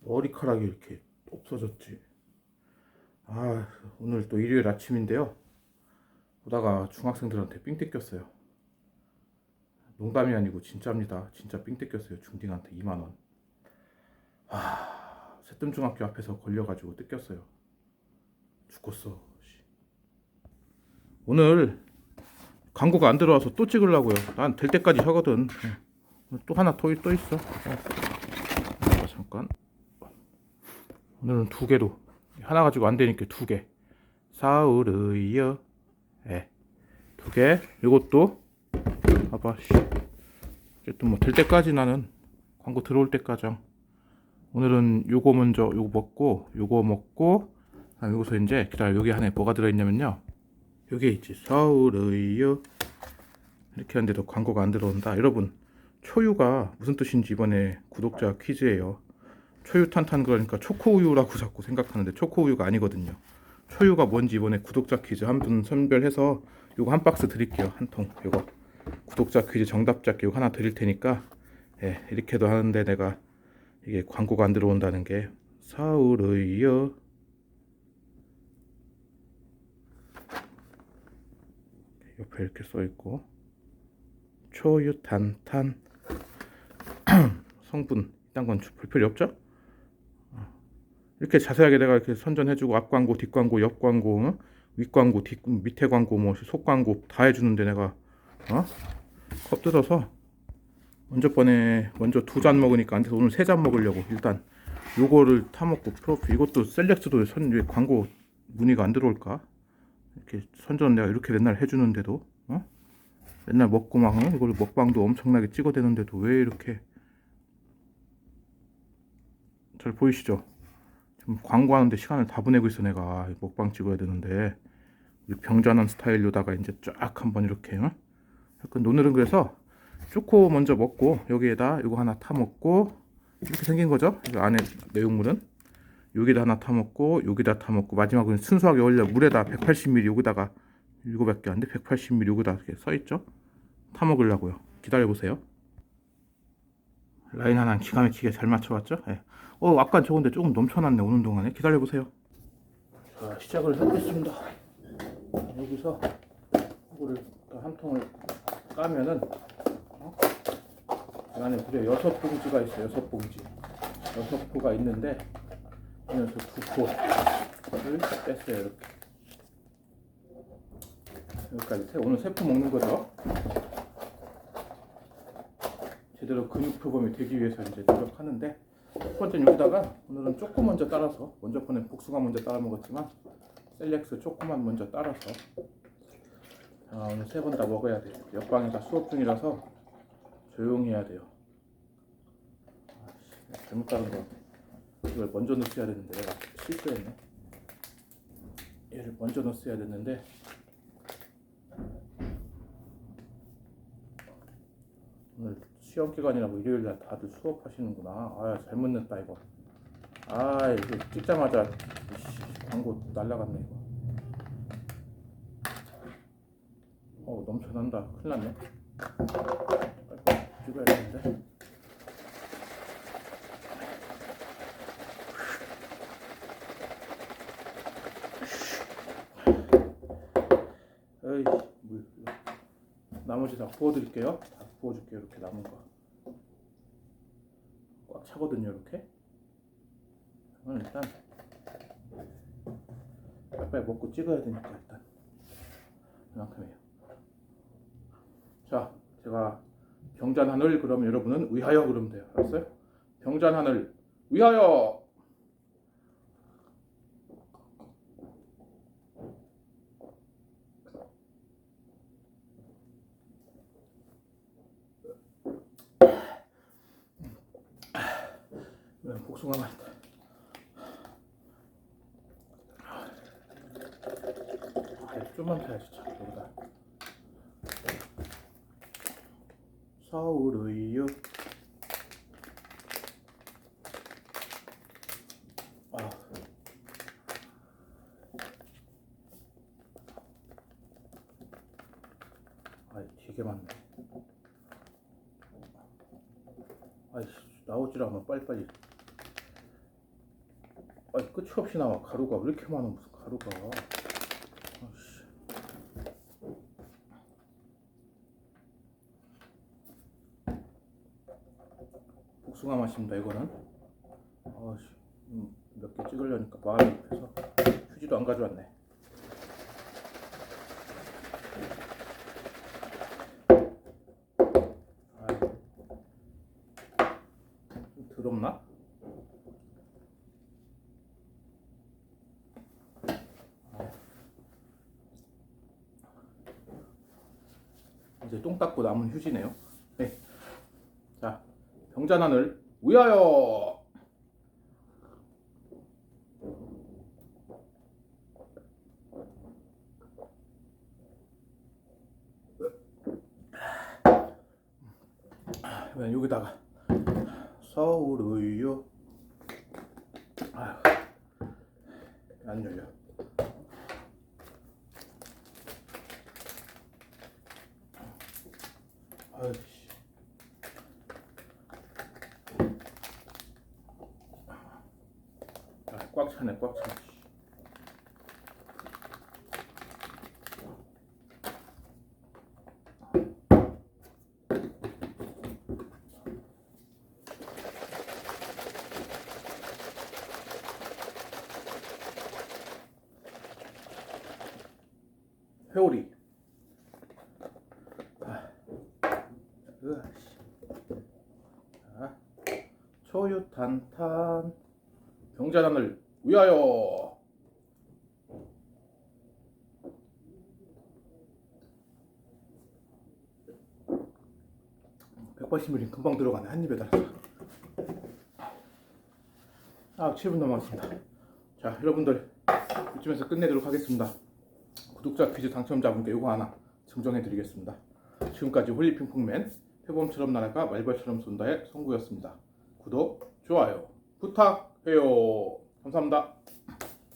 머리카락이 이렇게 없어졌지. 아, 오늘 또 일요일 아침인데요. 보다가 중학생들한테 삥 뜯겼어요. 농담이 아니고 진짜입니다. 진짜 삥 뜯겼어요. 중딩한테 2만 원. 아, 새뜸중학교 앞에서 걸려가지고 뜯겼어요. 죽겠어. 씨. 오늘 광고가 안 들어와서 또 찍으려고요. 난 될 때까지 하거든. 응. 또 하나 또, 또 있어. 어, 잠깐. 오늘은 두 개로 하나 가지고 안 되니까 두 개. 사우르이어. 예. 두 개. 이것도 봐봐. 씨. 어쨌든 뭐 될 때까지 나는 광고 들어올 때까지. 오늘은 요거 먼저 요거 먹고 요거 먹고 그다음 여기서 이제 기다려 여기 안에 뭐가 들어있냐면요. 여기 있지 서울의요 이렇게 하는데도 광고가 안 들어온다. 여러분 초유가 무슨 뜻인지 이번에 구독자 퀴즈예요. 초유 탄탄 그러니까 초코우유라고 자꾸 생각하는데 초코우유가 아니거든요. 초유가 뭔지 이번에 구독자 퀴즈 한 분 선별해서 요거 한 박스 드릴게요. 한 통. 요거 구독자 퀴즈 정답 잡기 요거 하나 드릴 테니까 예, 이렇게도 하는데 내가 이게 광고가 안 들어온다는 게 서울의요 옆에 이렇게 써 있고 초유 탄탄 성분 이딴 건 볼 필요 없죠? 어. 이렇게 자세하게 내가 이렇게 선전해주고 앞 광고, 뒷 광고, 옆 광고, 어? 윗 광고, 뒷 밑에 광고, 뭐속 광고 다 해주는데 내가 어? 컵 뜯어서 먼저 번에 먼저 두 잔 먹으니까 안 돼서 오늘 세 잔 먹으려고 일단 요거를 타 먹고 프로필 이것도 셀렉스도 선왜 광고 문의가 안 들어올까? 이렇게 선전 내가 이렇게 맨날 해주는데도 어? 맨날 먹고 막 어? 이걸 먹방도 엄청나게 찍어대는데도 왜 이렇게 잘 보이시죠? 지금 광고하는데 시간을 다 보내고 있어 내가 먹방 찍어야 되는데 우리 병자난 스타일로다가 이제 쫙 한번 이렇게 어? 약간 오늘은 그래서 초코 먼저 먹고 여기에다 이거 하나 타 먹고 이렇게 생긴 거죠? 이 안에 내용물은 여기다 하나 타 먹고 여기다 타 먹고 마지막은 순수하게 올려 물에다 180ml 여기다가 이거밖에 안 돼. 180ml 여기다 이렇게 써 있죠? 타 먹으려고요. 기다려 보세요. 라인 하나 기가 막히게 잘 맞춰왔죠? 예. 어, 아까 저건데 조금 넘쳐났네 오는 동안에 기다려 보세요. 자, 시작을 해보겠습니다. 여기서 이거를 한 통을 까면은 어? 이 안에 무려 여섯 봉지가 있어요. 여섯 봉지. 여섯 포가 있는데 그래서 두 포를 뺐어요. 이렇게. 여기까지 세, 오늘 세포 먹는 거죠. 제대로 근육 표범이 되기 위해서 이제 노력하는데 첫 번째 여기다가 오늘은 초코 먼저 따라서 먼저 번에 복숭아 먼저 따라 먹었지만 셀렉스 초코만 먼저 따라서 아, 오늘 세 번 다 먹어야 돼요. 옆방에서 수업 중이라서 조용히 해야 돼요. 아, 잘못 따른 거 이걸 먼저 넣었어야 됐는데 내가 실수했네. 얘를 먼저 넣었어야 됐는데 오늘 시험 기간이라고 일요일 날 다들 수업하시는구나. 아 잘못 넣었다 이거. 아 이거 찍자마자 이씨, 광고 날라갔네 이거. 어 넘쳐난다. 큰일 났네. 빨리 찍어야 되는데. 에이 물 나머지 다 부어드릴게요. 다 부어줄게요. 이렇게 남은 거. 꽉 차거든요. 이렇게. 그럼 일단 빨리빨리 먹고 찍어야 되니까 일단 이만큼이에요. 자, 제가 병잔 하늘 그러면 여러분은 위하여 그러면 돼요. 알았어요? 병잔 하늘 위하여. 그럼 복숭아만 있다. 아, 좀만 타야지 참 여기다. 서울의요. 아. 아, 되게 많네. 아이씨, 나오질 않아. 빨리빨리. 아니 끝이 없이 나와. 가루가 왜 이렇게 많아? 무슨 가루가? 아씨. 복숭아 맛입니다 이거는. 아씨 몇개 찍으려니까 마음이 급해서 휴지도 안 가져왔네. 아이, 좀 더럽나? 똥 닦고 남은 휴지네요. 네. 자, 병자난을 위하여. 왜 여기다가 서울의요. 아휴, 안 열려. 아이씨. 아, 꽉 차네, 꽉 차. 회오리. 아, 으아씨. 자, 초유 탄탄 병자단을 위하여. 백 180ml 금방 들어가네. 한 입에 달아서. 아 7분 남았습니다. 자 여러분들 이쯤에서 끝내도록 하겠습니다. 구독자 퀴즈 당첨자분께 요거 하나 증정해 드리겠습니다. 지금까지 홀리핑퐁맨 표범처럼 날아가 말벌처럼 쏜다의 성구였습니다. 구독 좋아요 부탁해요. 감사합니다